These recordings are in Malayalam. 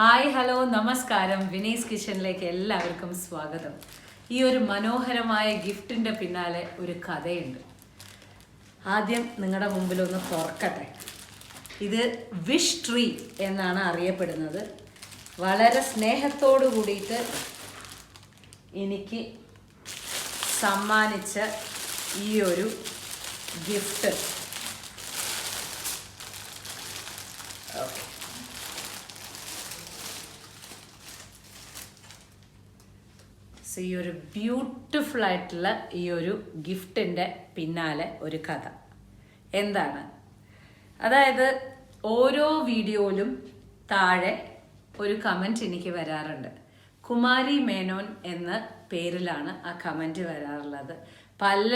ഹായ് ഹലോ നമസ്കാരം. വിനീസ് കിച്ചണിലേക്ക് എല്ലാവർക്കും സ്വാഗതം. ഈ ഒരു മനോഹരമായ ഗിഫ്റ്റിന്റെ പിന്നാലെ ഒരു കഥയുണ്ട്. ആദ്യം നിങ്ങളുടെ മുമ്പിൽ ഒന്ന് തുറക്കട്ടെ. ഇത് വിഷ് ട്രീ എന്നാണ് അറിയപ്പെടുന്നത്. വളരെ സ്നേഹത്തോടു കൂടിയിട്ട് എനിക്ക് സമ്മാനിച്ച ഈ ഒരു ഗിഫ്റ്റ്. സോ ഈ ഒരു ബ്യൂട്ടിഫുൾ ആയിട്ടുള്ള ഈ ഒരു ഗിഫ്റ്റിന്റെ പിന്നാലെ ഒരു കഥ. എന്താണ്? അതായത് ഓരോ വീഡിയോയിലും താഴെ ഒരു കമന്റ് എനിക്ക് വരാറുണ്ട്. കുമാരി മേനോൻ എന്ന പേരിലാണ് ആ കമന്റ് വരാറുള്ളത്. പല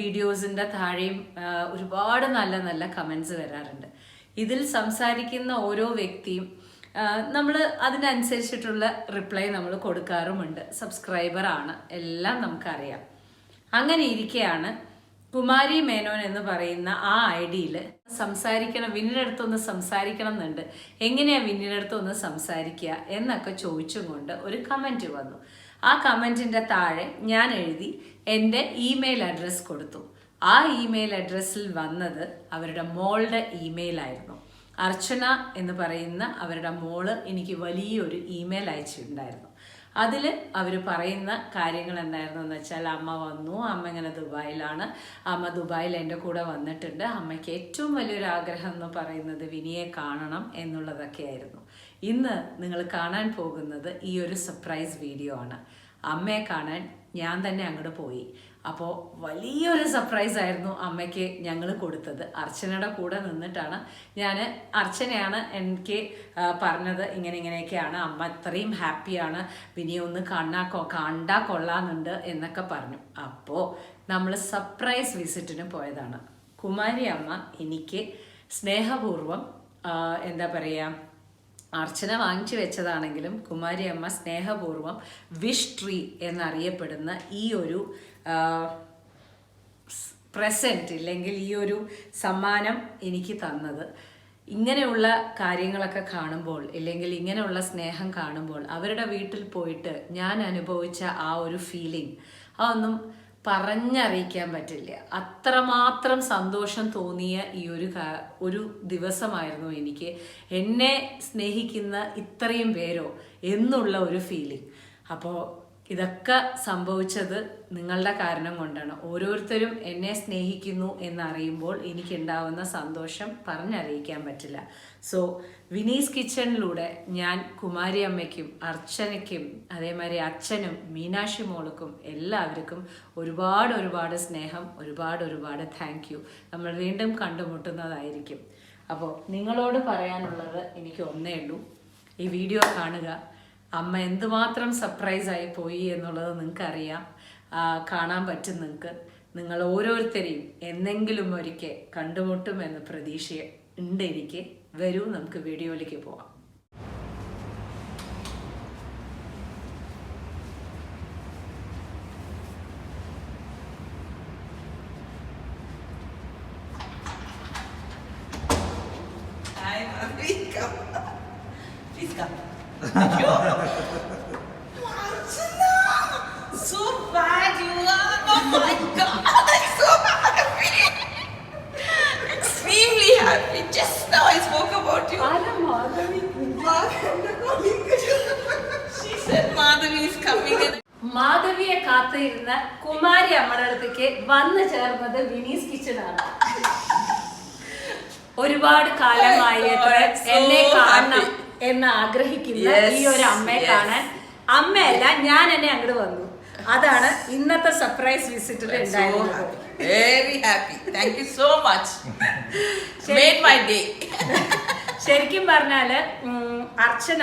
വീഡിയോസിന്റെ താഴെയും ഒരുപാട് നല്ല നല്ല കമൻസ് വരാറുണ്ട്. ഇതിൽ സംസാരിക്കുന്ന ഓരോ വ്യക്തിയും നമ്മൾ അതിനനുസരിച്ചിട്ടുള്ള റിപ്ലൈ നമ്മൾ കൊടുക്കാറുമുണ്ട്. സബ്സ്ക്രൈബറാണ് എല്ലാം നമുക്കറിയാം. അങ്ങനെ ഇരിക്കെയാണ് കുമാരി മേനോൻ എന്ന് പറയുന്ന ആ ഐ ഡിയിൽ സംസാരിക്കണം വിന്നിനടുത്തൊന്ന് സംസാരിക്കണം എന്നുണ്ട്. എങ്ങനെയാണ് വിന്നിനടുത്തൊന്ന് സംസാരിക്കുക എന്നൊക്കെ ചോദിച്ചുകൊണ്ട് ഒരു കമന്റ് വന്നു. ആ കമന്റിന്റെ താഴെ ഞാൻ എഴുതി എന്റെ ഇമെയിൽ അഡ്രസ്സ് കൊടുത്തു. ആ ഇമെയിൽ അഡ്രസ്സിൽ വന്നത് അവരുടെ മോളുടെ ഇമെയിൽ ആയിരുന്നു. അർച്ചന എന്ന് പറയുന്ന അവരുടെ മോൾ എനിക്ക് വലിയൊരു ഇമെയിൽ അയച്ചിട്ടുണ്ടായിരുന്നു. അതിൽ അവർ പറയുന്ന കാര്യങ്ങൾ എന്തായിരുന്നു എന്ന് വെച്ചാൽ അമ്മ വന്നു. അമ്മ ഇങ്ങനെ ദുബായിലാണ്. അമ്മ ദുബായിൽ എന്റെ കൂടെ വന്നിട്ടുണ്ട്. അമ്മയ്ക്ക് ഏറ്റവും വലിയൊരു ആഗ്രഹം എന്ന് പറയുന്നത് വിനിയെ കാണണം എന്നുള്ളതൊക്കെ ആയിരുന്നു ഇന്ന് നിങ്ങൾ കാണാൻ പോകുന്നത് ഈ ഒരു സർപ്രൈസ് വീഡിയോ ആണ്. അമ്മയെ കാണാൻ ഞാൻ തന്നെ അങ്ങോട്ട് പോയി. അപ്പോൾ വലിയൊരു സർപ്രൈസ് ആയിരുന്നു അമ്മയ്ക്ക് ഞങ്ങൾ കൊടുത്തത്. അർച്ചനയുടെ കൂടെ നിന്നിട്ടാണ് ഞാൻ അർച്ചനയാണ് എനിക്ക് പറഞ്ഞത് ഇങ്ങനെ ഇങ്ങനെയൊക്കെയാണ്. അമ്മ ഇത്രയും ഹാപ്പിയാണ് പിന്നെ ഒന്ന് കണ്ണാ കണ്ടാ കൊള്ളാന്നുണ്ട് എന്നൊക്കെ പറഞ്ഞു. അപ്പോൾ നമ്മൾ സർപ്രൈസ് വിസിറ്റിന് പോയതാണ്. കുമാരി അമ്മ എനിക്ക് സ്നേഹപൂർവം എന്താ പറയുക അർച്ചന വാങ്ങിച്ചു വെച്ചതാണെങ്കിലും കുമാരി അമ്മ സ്നേഹപൂർവം വിഷ് ട്രീ എന്നറിയപ്പെടുന്ന ഈ ഒരു പ്രസന്റ് ഇല്ലെങ്കിൽ ഈ ഒരു സമ്മാനം എനിക്ക് തന്നത്. ഇങ്ങനെയുള്ള കാര്യങ്ങളൊക്കെ കാണുമ്പോൾ ഇല്ലെങ്കിൽ ഇങ്ങനെയുള്ള സ്നേഹം കാണുമ്പോൾ അവരുടെ വീട്ടിൽ പോയിട്ട് ഞാൻ അനുഭവിച്ച ആ ഒരു ഫീലിംഗ് അതൊന്നും പറഞ്ഞറിയിക്കാൻ പറ്റില്ല. അത്രമാത്രം സന്തോഷം തോന്നിയ ഈ ഒരു ഒരു ദിവസമായിരുന്നു എനിക്ക് എന്നെ സ്നേഹിക്കുന്ന ഇത്രയും പേരോ എന്നുള്ള ഒരു ഫീലിംഗ് അപ്പോൾ ഇതൊക്കെ സംഭവിച്ചത് നിങ്ങളുടെ കാരണം കൊണ്ടാണ്. ഓരോരുത്തരും എന്നെ സ്നേഹിക്കുന്നു എന്നറിയുമ്പോൾ എനിക്കുണ്ടാവുന്ന സന്തോഷം പറഞ്ഞറിയിക്കാൻ പറ്റില്ല. സോ വിനീസ് കിച്ചണിലൂടെ ഞാൻ കുമാരി അമ്മയ്ക്കും അർച്ചനയ്ക്കും അതേമാതിരി അച്ഛനും മീനാക്ഷി മോൾക്കും എല്ലാവർക്കും ഒരുപാട് ഒരുപാട് സ്നേഹം ഒരുപാട് ഒരുപാട് താങ്ക് യു നമ്മൾ വീണ്ടും കണ്ടുമുട്ടുന്നതായിരിക്കും. അപ്പോൾ നിങ്ങളോട് പറയാനുള്ളത് എനിക്ക് ഒന്നേ ഉള്ളൂ. ഈ വീഡിയോ കാണുക അമ്മ എന്തുമാത്രം സർപ്രൈസ് ആയി പോയി എന്നുള്ളത് നിങ്ങൾക്ക് അറിയാം കാണാൻ പറ്റും നിങ്ങൾക്ക്. നിങ്ങൾ ഓരോരുത്തരെയും എന്നെങ്കിലും ഒരിക്കൽ കണ്ടുമുട്ടുമെന്ന് പ്രതീക്ഷ ഉണ്ട് എനിക്ക് വരൂ നമുക്ക് വീഡിയോയിലേക്ക് പോവാം. മാധവിയെ കാത്തിരുന്ന കുമാരി അമ്മയുടെ അടുത്തേക്ക് വന്നു ചേർന്നത് വിനീസ് കിച്ചണാണ് ഒരുപാട് കാലമായി Oh എന്നെ കാണണം എന്ന് ആഗ്രഹിക്കുന്ന ഈ ഒരു അമ്മയെ കാണാൻ അമ്മയല്ല ഞാൻ എന്നെ അങ്ങോട്ട് വന്നു. അതാണ് ഇന്നത്തെ സർപ്രൈസ് വിസിറ്റ് വെരി ഹാപ്പി ഉണ്ടായിരുന്നത്. You so much. Made my ശരിക്കും പറഞ്ഞാൽ അർച്ചന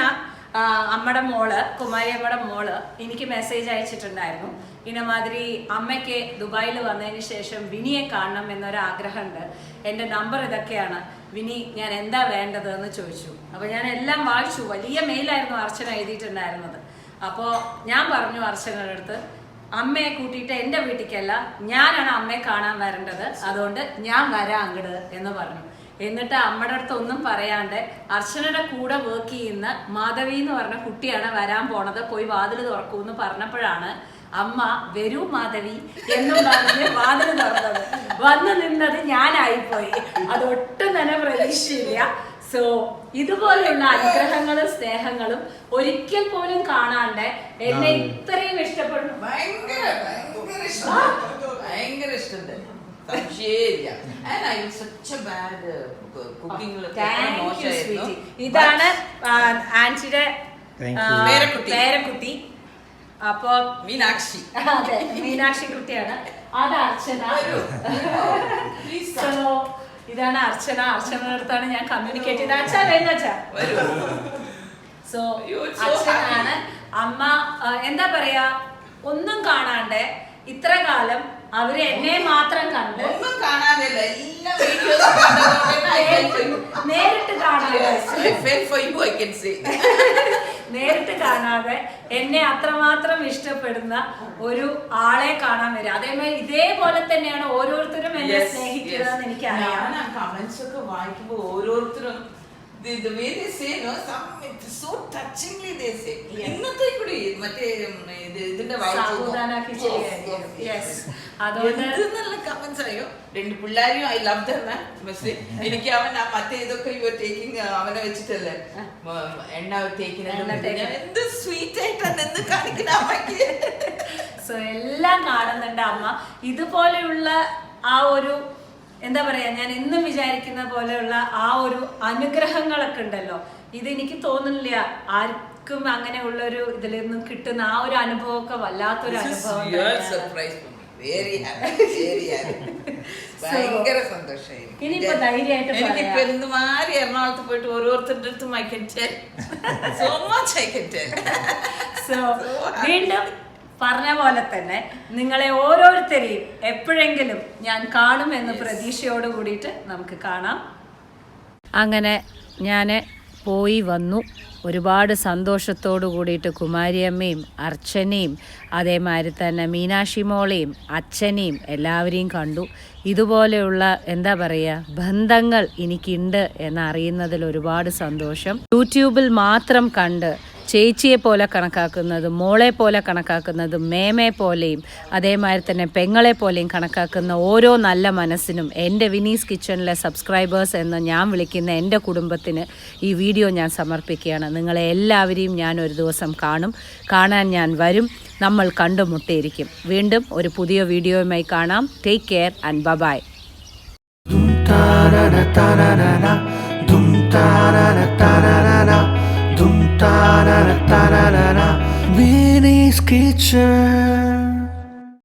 അമ്മയുടെ മോൾ കുമാരി അമ്മയുടെ മോൾ എനിക്ക് മെസ്സേജ് അയച്ചിട്ടുണ്ടായിരുന്നു. ഇനമാതിരി അമ്മയ്ക്ക് ദുബായിൽ വന്നതിന് ശേഷം വിനിയെ കാണണം എന്നൊരാഗ്രഹമുണ്ട്. എന്റെ നമ്പർ ഇതൊക്കെയാണ്. വിനി ഞാൻ എന്താ വേണ്ടത് എന്ന് ചോദിച്ചു. അപ്പോൾ ഞാൻ എല്ലാം വായിച്ചു. വലിയ മെയിലായിരുന്നു അർച്ചന എഴുതിയിട്ടുണ്ടായിരുന്നത്. അപ്പോൾ ഞാൻ പറഞ്ഞു അർച്ചനയുടെ അടുത്ത് അമ്മയെ കൂട്ടിയിട്ട് എന്റെ വീട്ടിലേക്കല്ല ഞാനാണ് അമ്മയെ കാണാൻ വരേണ്ടത്. അതുകൊണ്ട് ഞാൻ വരാം അങ്ങട് എന്ന് പറഞ്ഞു. എന്നിട്ട് അമ്മയുടെ അടുത്ത് ഒന്നും പറയാണ്ട് അർച്ചനയുടെ കൂടെ വർക്ക് ചെയ്യുന്ന മാധവി എന്ന് പറഞ്ഞ കുട്ടിയാണ് വരാൻ പോണത് പോയി വാതിൽ തുറക്കൂ എന്ന് പറഞ്ഞപ്പോഴാണ് അമ്മ വരൂ മാധവി എന്നും പറഞ്ഞ് വാതിൽ തുറന്നത്. വന്നു നിന്നത് ഞാനായിപ്പോയി. അതൊട്ടും തന്നെ പ്രതീക്ഷയില്ല. സോ ഇതുപോലെയുള്ള അനുഗ്രഹങ്ങളും സ്നേഹങ്ങളും ഒരിക്കൽ പോലും കാണാണ്ട് എന്നെ ഇത്രയും ഇഷ്ടപ്പെടുന്നു. ഭയങ്കര ഭയങ്കര ഇഷ്ടം. സംശയമില്ല സച്ച് ബാഡ് കുക്കിംഗ്. ഇതാണ് ആ, ആന്റിയുടെ Thank ആ, പേരക്കുട്ടി. അപ്പൊ മീനാക്ഷി. അതെ മീനാക്ഷി കുട്ടിയാണ്. അത് അർച്ചന. ഇതാണ് അർച്ചന. അർച്ചനയുടെ അടുത്താണ് ഞാൻ കമ്മ്യൂണിക്കേറ്റ് ചെയ്തത്. അച്ഛാ വേഗച്ചാ വരൂ. സോ അച്ഛനാണ് അമ്മ എന്താ പറയാ? ഒന്നും കാണാണ്ട് ഇത്ര കാലം അവർ എന്നെ മാത്രം കണ്ട് ഒന്നും കാണാനില്ല എല്ലാ. നേരിട്ട് കാണാതെ. നേരിട്ട് കാണാതെ എന്നെ അത്രമാത്രം ഇഷ്ടപ്പെടുന്ന ഒരു ആളെ കാണാൻ വരും അതേമാതിരി ഇതേപോലെ തന്നെയാണ് ഓരോരുത്തരും എന്നെ സ്നേഹിക്കുന്നത് സ്നേഹിക്കുന്നതെന്ന്. എനിക്കറിയാം കമന്റ്സ് ഒക്കെ വായിക്കുമ്പോൾ ഓരോരുത്തരും the, the way they say no some it's so touchingly they say. ഇന്നത്തെ കൂടി മറ്റേ ഇതിന്റെ നല്ല കമന്റ്സ് അറിയോ? രണ്ട് പിള്ളേരും ഐ ലവ് ദം മെസ്സി എനിക്ക് അവൻ മറ്റേ ഇതൊക്കെ യു ടേക്കിംഗ് അവനെ വെച്ചിട്ടല്ലേ? എണ്ണ തേക്കിനെ എണ്ണ തേക്കിനെ. എന്ത് സ്വീറ്റ് ആയിട്ടാണ് എന്ത് കാണിക്കുന്ന അമ്മയ്ക്ക്? സോ എല്ലാം കാണുന്നുണ്ട് അമ്മ. ഇതുപോലെയുള്ള ആ ഒരു എന്താ പറയാ ഞാൻ എന്നും വിചാരിക്കുന്ന പോലെയുള്ള ആ ഒരു അനുഗ്രഹങ്ങളൊക്കെ ഉണ്ടല്ലോ. ഇത് എനിക്ക് തോന്നുന്നില്ല ആർക്കും അങ്ങനെയുള്ള ഒരു ഇതിൽ നിന്നും കിട്ടുന്ന ആ ഒരു അനുഭവമൊക്കെ വല്ലാത്തൊരു അനുഭവം ഭയങ്കര സന്തോഷമായി. ഇനിയിപ്പോ ധൈര്യമായിട്ട് എനിക്കിപ്പോ. എന്തുമാതിരി എറണാകുളത്ത് പോയിട്ട് ഓരോരുത്തരുടെ അടുത്തും I can tell so much I can tell so വീണ്ടും പറഞ്ഞ പോലെ തന്നെ നിങ്ങളെ ഓരോരുത്തരെയും എപ്പോഴെങ്കിലും ഞാൻ കാണും എന്ന പ്രതീക്ഷയോട് കൂടിയിട്ട് നമുക്ക് കാണാം. അങ്ങനെ ഞാൻ പോയി വന്നു. ഒരുപാട് സന്തോഷത്തോടു കൂടിയിട്ട് കുമാരിയമ്മയും അർച്ചനയും അതേമാതിരി തന്നെ മീനാക്ഷി മോളെയും അച്ഛനെയും എല്ലാവരെയും കണ്ടു. ഇതുപോലെയുള്ള എന്താ പറയുക ബന്ധങ്ങൾ എനിക്കുണ്ട് എന്നറിയുന്നതിൽ ഒരുപാട് സന്തോഷം. യൂട്യൂബിൽ മാത്രം കണ്ട് ചേച്ചിയെ പോലെ കണക്കാക്കുന്നതും മോളെ പോലെ കണക്കാക്കുന്നതും മേമയെ പോലെയും അതേമാതിരി തന്നെ പെങ്ങളെ പോലെയും കണക്കാക്കുന്ന ഓരോ നല്ല മനസ്സിനും എന്റെ വിനീസ് കിച്ചണിലെ സബ്സ്ക്രൈബേഴ്സ് എന്ന് ഞാൻ വിളിക്കുന്ന എന്റെ കുടുംബത്തിന് ഈ വീഡിയോ ഞാൻ സമർപ്പിക്കുകയാണ്. നിങ്ങളെ എല്ലാവരെയും ഞാൻ ഒരു ദിവസം കാണും. കാണാൻ ഞാൻ വരും. നമ്മൾ കണ്ടുമുട്ടിയിരിക്കും. വീണ്ടും ഒരു പുതിയ വീഡിയോയുമായി കാണാം. Take care and bye bye Dum ta na na ta. Dum ta na na ta na na da Kitchen.